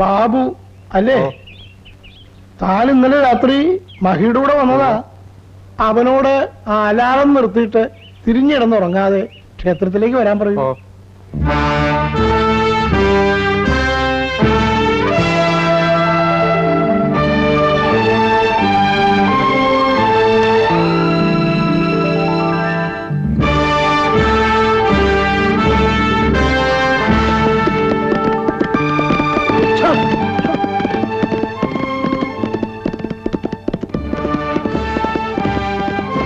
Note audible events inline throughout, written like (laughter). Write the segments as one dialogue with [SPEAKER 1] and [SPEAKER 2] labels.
[SPEAKER 1] ബാബു അല്ലേ? താൻ ഇന്നലെ രാത്രി മഹിയുടെ കൂടെ വന്നതാ. അവനോട് ആ അലാറം നിർത്തിയിട്ട് തിരിഞ്ഞിടന്നുറങ്ങാതെ ക്ഷേത്രത്തിലേക്ക് വരാൻ പറയൂ.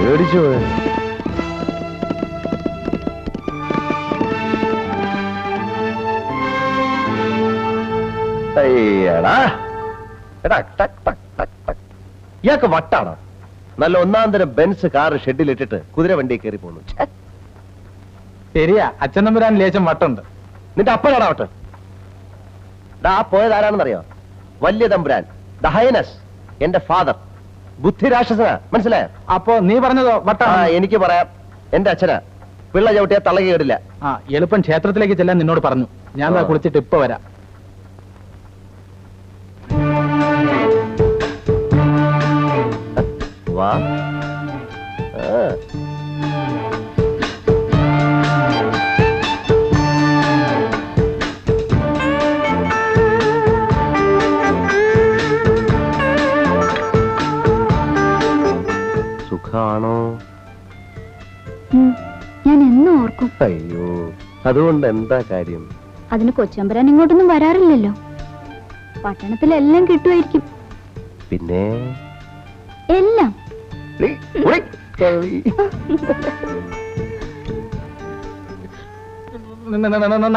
[SPEAKER 2] പേടിച്ചു പോയോ? ടക്, ടക്, ടക്, ടക്. ഇയാൾക്ക് വട്ടാണോ? നല്ല ഒന്നാം തരം ബെൻസ് കാർ ഷെഡിലിട്ടിട്ട് കുതിര വണ്ടി കയറി പോകുന്നു ഛെ,
[SPEAKER 3] ശരിയാ അച്ഛൻ തമ്പുരാൻ ലേശം വട്ടുണ്ട്.
[SPEAKER 2] നിന്റെ അപ്പനാടാ വട്ട്? ഡാ ആ പോയത് ആരാണെന്നറിയോ? വലിയ തമ്പുരാൻ. ദ ഹൈനസ് എന്റെ ഫാദർ. ബുദ്ധിരാക്ഷസനാ മനസ്സിലായോ?
[SPEAKER 3] അപ്പോ നീ പറഞ്ഞതോ
[SPEAKER 2] ആ എനിക്ക് പറയാം. എന്റെ അച്ഛനാ. പിള്ള ചവിട്ടിയാ തള്ളകി കേടില്ല.
[SPEAKER 3] ആ എളുപ്പം ക്ഷേത്രത്തിലേക്ക് ചെല്ലാൻ നിന്നോട് പറഞ്ഞു. ഞാൻ ദാ. കുളിച്ചിട്ട് ഇപ്പൊ വരാം.
[SPEAKER 2] വാ. സുഖാണോ
[SPEAKER 4] ഞാൻ എന്നും ഓർക്കും.
[SPEAKER 2] അയ്യോ അതുകൊണ്ട് എന്താ കാര്യം?
[SPEAKER 4] അതിന് കൊച്ചമ്പരാൻ ഇങ്ങോട്ടൊന്നും വരാറില്ലല്ലോ. പട്ടണത്തിലെല്ലാം കിട്ടുമായിരിക്കും.
[SPEAKER 2] പിന്നെ?
[SPEAKER 4] എല്ലാം.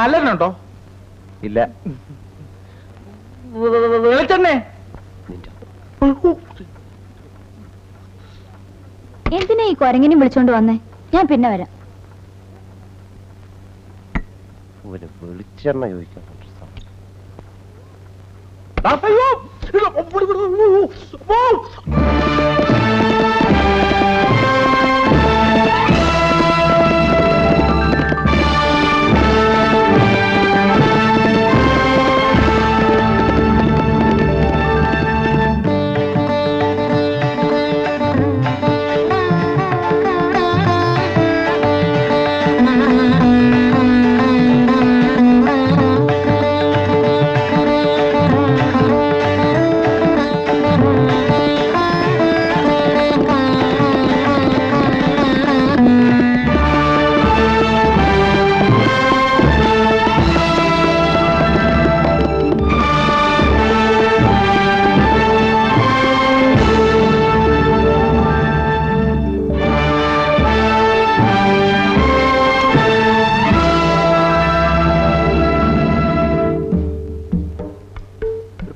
[SPEAKER 3] നല്ലോ
[SPEAKER 2] ഇല്ല.
[SPEAKER 3] വെളിച്ചെണ്ണേ
[SPEAKER 2] നിന്റെ
[SPEAKER 4] എന്തിനാ ഈ കൊരങ്ങിനെ വിളിച്ചോണ്ട് വന്നേ. ഞാൻ പിന്നെ വരാം.
[SPEAKER 2] ഒരു വെളിച്ചെണ്ണ ചോദിക്കാൻ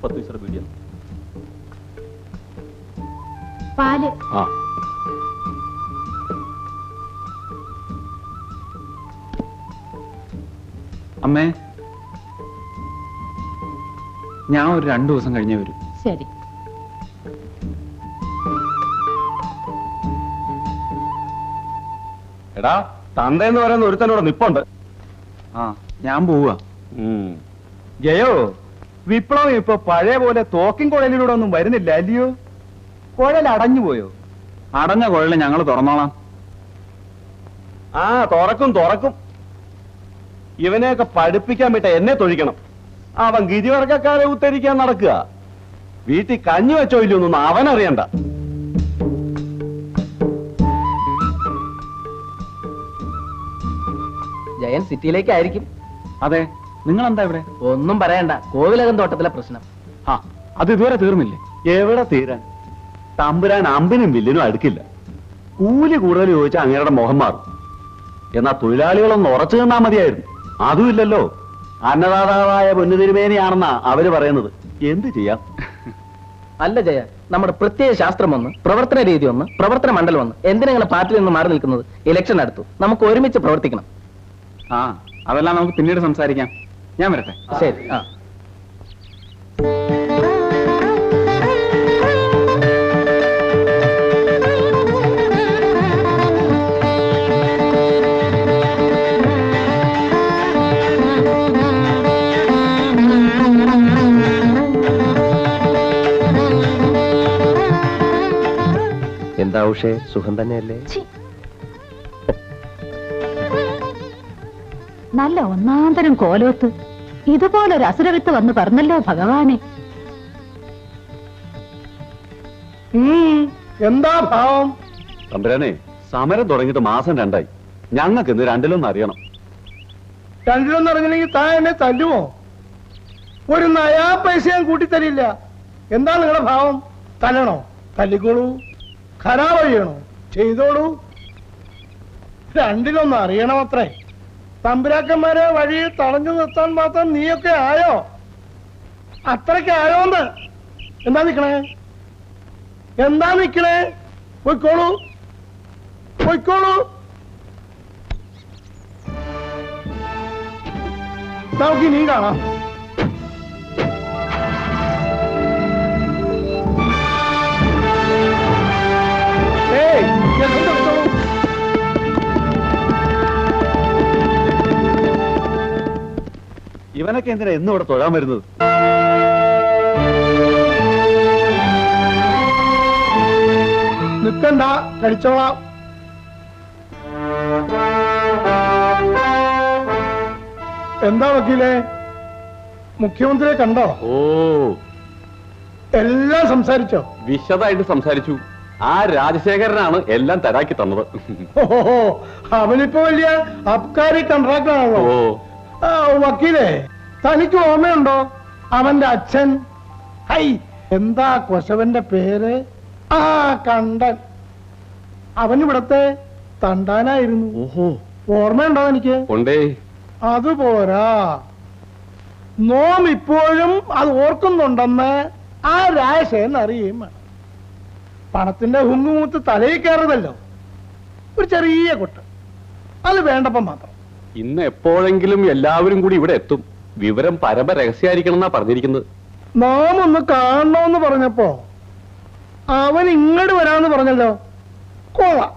[SPEAKER 5] പത്ത് പൈസ മീഡിയം
[SPEAKER 4] പാൽ.
[SPEAKER 5] ആ.
[SPEAKER 3] അമ്മേ ഞാൻ ഒരു രണ്ടു ദിവസം കഴിഞ്ഞേ വരും.
[SPEAKER 6] ശരി.
[SPEAKER 5] എടാ തന്ത എന്ന് പറയുന്ന ഒരുത്തനോട് നിപ്പുണ്ട്.
[SPEAKER 3] ആ ഞാൻ പോവുക. ജയോ? വിപ്ലവം ഇപ്പൊ പഴയ പോലെ തോക്കിൻ കുഴലിലൂടെ ഒന്നും വരുന്നില്ല അല്ലയോ? കുഴൽ അടഞ്ഞു പോയോ? അടഞ്ഞ കുഴൽ ഞങ്ങൾ തുറന്നോളാം.
[SPEAKER 5] ആ തുറക്കും തുറക്കും. ഇവനെയൊക്കെ പഠിപ്പിക്കാൻ വിട്ട എന്നെ തൊഴിക്കണം. അവൻ ഗിരിവർഗക്കാരെ ഉത്തരിക്കാൻ നടക്കുക. വീട്ടിൽ കഞ്ഞി വെച്ചോ ഇല്ലൊന്നും അവൻ അറിയണ്ട.
[SPEAKER 7] ജയൻ സിറ്റിയിലേക്കായിരിക്കും.
[SPEAKER 3] അതെ. നിങ്ങൾ എന്താ ഇവിടെ?
[SPEAKER 7] ഒന്നും പറയണ്ട. കോവിലകം തോട്ടത്തിലെ പ്രശ്നം.
[SPEAKER 3] ആ അത് ഇതുവരെ തീർന്നില്ലേ?
[SPEAKER 5] എവിടെ തീരാൻ? തമ്പുരാൻ അമ്പിനും വില്ലിനും അടുക്കില്ല. കൂലി കൂടുതൽ ചോദിച്ചാൽ അങ്ങേരുടെ മുഖം മാറും. എന്നാ തൊഴിലാളികളൊന്ന് ഉറച്ചു നിന്നാ മതിയായിരുന്നു. അതുമില്ലല്ലോ അന്നദാതാവായ പൊന്നുതിരുമേനിയാണെന്നാ അവർ പറയുന്നത്. എന്ത് ചെയ്യാം?
[SPEAKER 7] അല്ല ജയ നമ്മുടെ പ്രത്യേക ശാസ്ത്രം ഒന്ന് പ്രവർത്തന രീതി ഒന്ന് പ്രവർത്തന മണ്ഡലം ഒന്ന് എന്തിനാ നിങ്ങളെ പാർട്ടിയിൽ നിന്ന് മാറി നിൽക്കുന്നത്? ഇലക്ഷൻ അടുത്തു നമുക്ക് ഒരുമിച്ച് പ്രവർത്തിക്കണം.
[SPEAKER 3] ആ അതെല്ലാം നമുക്ക് പിന്നീട് സംസാരിക്കാം. ഞാൻ വരട്ടെ.
[SPEAKER 7] ശരി. ആ.
[SPEAKER 4] എന്താ
[SPEAKER 2] ഉഷേ? സുഖം തന്നെയല്ലേ?
[SPEAKER 4] നല്ല ഒന്നാന്തരം കോലോത്ത്. ഇതുപോലൊരു അസുരവിത്ത് വന്ന് പറഞ്ഞല്ലോ ഭഗവാനെ.
[SPEAKER 1] എന്താ ഭാവം?
[SPEAKER 5] തമ്പുരാനെ സമരം തുടങ്ങിയിട്ട് മാസം രണ്ടായി. ഞങ്ങൾക്ക് ഇന്ന് രണ്ടിലൊന്നും അറിയണം.
[SPEAKER 1] രണ്ടിലൊന്നും അറിഞ്ഞില്ലെങ്കിൽ താൻ എന്നെ തല്ലുമോ ഒരു നയാ പൈസ ഞാൻ കൂട്ടിത്തരില്ല. എന്താ നിങ്ങളുടെ ഭാവം? തല്ലണോ? തല്ലിക്കോളൂ. ഖരാബ് ചെയ്യണോ ചെയ്തോളൂ. രണ്ടിലൊന്നും അറിയണം അത്രേ തമ്പുരാക്കന്മാരെ വഴിയിൽ തടഞ്ഞു നിർത്താൻ മാത്രം നീയൊക്കെ ആയോ? അത്രയ്ക്ക് ആയോന്ന് എന്താ നിക്കണേ? എന്താ നിക്കണേ? പൊയ്ക്കോളൂ. പൊയ്ക്കോളൂ. നമുക്ക് ഇനിയും കാണാം.
[SPEAKER 5] ഇവനൊക്കെ എന്തിനാ എന്നും ഇവിടെ തൊഴാൻ വരുന്നത്?
[SPEAKER 1] നിൽക്കണ്ട കഴിച്ചോളാം എന്താ വക്കീലേ? മുഖ്യമന്ത്രിയെ കണ്ടോ?
[SPEAKER 5] ഓ.
[SPEAKER 1] എല്ലാം സംസാരിച്ചോ?
[SPEAKER 5] വിശദമായിട്ട് സംസാരിച്ചു. ആ രാജശേഖരനാണ് എല്ലാം തരാക്കി തന്നത്.
[SPEAKER 1] ഓഹോ അവനിപ്പോ വലിയ അബ്കാരി കൺട്രാക്ടറാണല്ലോ
[SPEAKER 5] ഓ.
[SPEAKER 1] വക്കീലേ തനിക്ക് ഓർമ്മയുണ്ടോ? അവന്റെ അച്ഛൻ. ഹൈ എന്താ കൊശവന്റെ പേര്? ആ കണ്ടൻ. അവൻ ഇവിടത്തെ തണ്ടാനായിരുന്നു.
[SPEAKER 5] ഓഹോ.
[SPEAKER 1] ഓർമ്മയുണ്ടോ എനിക്ക്
[SPEAKER 5] ഉണ്ടേ.
[SPEAKER 1] അതുപോരാ. നോം ഇപ്പോഴും അത് ഓർക്കുന്നുണ്ടെന്ന് ആ രാശേന്ന് അറിയും പണത്തിന്റെ ഹുങ്ങുമൂത്ത് തലയിൽ കയറുന്നല്ലോ ഒരു ചെറിയ കൊട്ട് അത് വേണ്ടപ്പം മാത്രം.
[SPEAKER 5] ഇന്ന് എപ്പോഴെങ്കിലും എല്ലാവരും കൂടി ഇവിടെ എത്തും. വിവരം പരമ രഹസ്യമായിരിക്കണം എന്നാ പറഞ്ഞിരിക്കുന്നത്.
[SPEAKER 1] നാം ഒന്ന് കാണണമെന്ന് പറഞ്ഞപ്പോ അവൻ ഇങ്ങോട്ട് വരാമെന്ന് പറഞ്ഞല്ലോ. കോള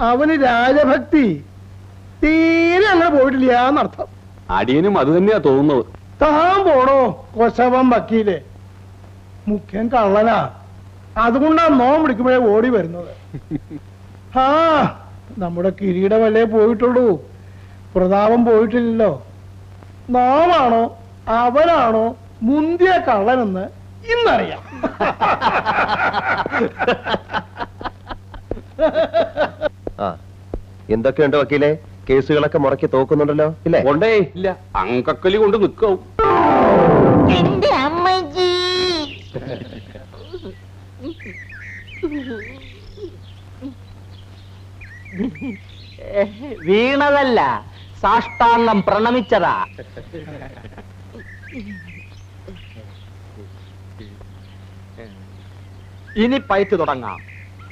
[SPEAKER 1] അവന് രാജഭക്തി തീരെ അങ്ങനെ പോയിട്ടില്ല എന്നർത്ഥം
[SPEAKER 5] അടിയനും അത് തന്നെയാ തോന്നുന്നത്.
[SPEAKER 1] താൻ പോണോ കൊശവം വക്കീലെ. മുഖ്യൻ കള്ളനാ. അതുകൊണ്ടാ നോം വിളിക്കുമ്പോഴേ ഓടി വരുന്നത്. (laughs) ആ നമ്മുടെ കിരീടമല്ലേ പോയിട്ടുള്ളൂ. പ്രതാപം പോയിട്ടില്ലല്ലോ. നാമാണോ അവനാണോ മുന്തിയ കള്ളനെന്ന് ഇന്നറിയാം.
[SPEAKER 2] ആ എന്തൊക്കെയുണ്ട് വക്കീലെ? കേസുകളൊക്കെ മുറക്കി തോക്കുന്നുണ്ടല്ലോ ഇല്ലേ?
[SPEAKER 5] കൊണ്ടേ ഇല്ല. അങ്കക്കലി കൊണ്ട് നിൽക്കാവും
[SPEAKER 6] എന്റെ അമ്മജി
[SPEAKER 7] വീണതല്ല. സാഷ്ടാംഗം പ്രണമിച്ചതാ. ഇനി പയറ്റ് തുടങ്ങാം.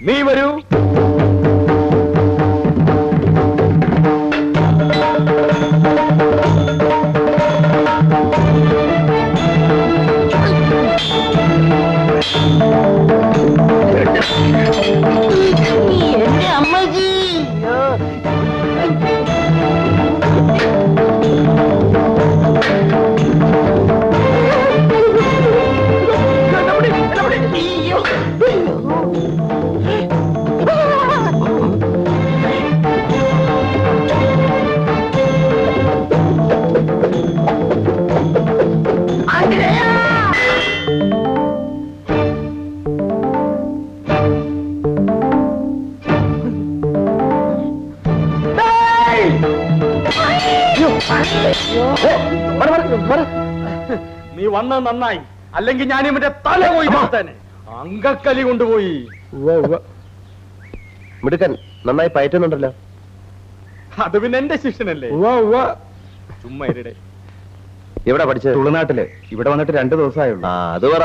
[SPEAKER 7] നീ വരൂ. വന്നത് നന്നായി. അല്ലെങ്കിൽ ഞാൻ ഇവന്റെ തല പോയി തന്നെ അങ്കക്കലി കൊണ്ടുപോയി.
[SPEAKER 2] മിടുക്കൻ നന്നായി പയറ്റുന്നുണ്ടല്ലോ.
[SPEAKER 7] അത് പിന്നെ എന്റെ ശിഷ്യനല്ലേ? ചുമ്മാ.
[SPEAKER 2] എവിടെ പഠിച്ചത്?
[SPEAKER 3] തുളുനാട്ടിൽ. ഇവിടെ വന്നിട്ട് രണ്ടു ദിവസമായുള്ളൂ
[SPEAKER 2] ആ അത് പറ.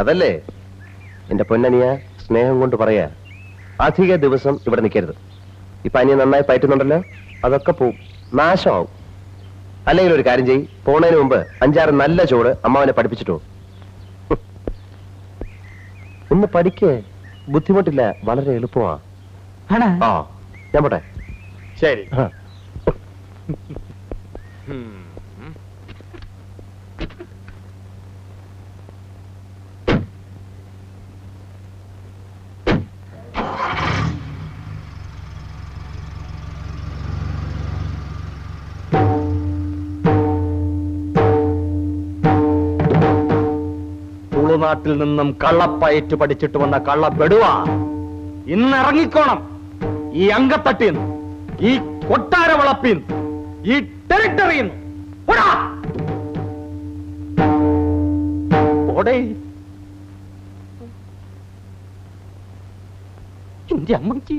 [SPEAKER 2] അതല്ലേ? എന്റെ പൊന്നനിയ സ്നേഹം കൊണ്ട് പറയാ അധിക ദിവസം ഇവിടെ നിൽക്കരുത്. ഇപ്പൊ അനിയ നന്നായി പയറ്റുന്നുണ്ടല്ലോ? അതൊക്കെ പോവും. നാശമാവും. അല്ലെങ്കിൽ ഒരു കാര്യം ചെയ്യ്. പോണതിന് മുമ്പ് അഞ്ചാറ് നല്ല ചോട് അമ്മാവനെ പഠിപ്പിച്ചിട്ടോ ഒന്ന് പഠിക്കേ ബുദ്ധിമുട്ടില്ല വളരെ എളുപ്പമാ. ആ ഞാൻ പോട്ടെ.
[SPEAKER 7] ശരി.
[SPEAKER 2] ആ.
[SPEAKER 8] തമിഴ്നാട്ടിൽ നിന്നും കള്ളപ്പയറ്റ് പഠിച്ചിട്ട് വന്ന കള്ളപ്പെടുവ. ഇന്ന് ഇറങ്ങിക്കോണം. ഈ അങ്കത്തട്ടിന്ന് ഈ കൊട്ടാര വളപ്പിന്ന് ഈ ടെറിട്ടറിന്ന് ഓടാ ഓടേ എന്റെ അമ്മയ്ക്ക്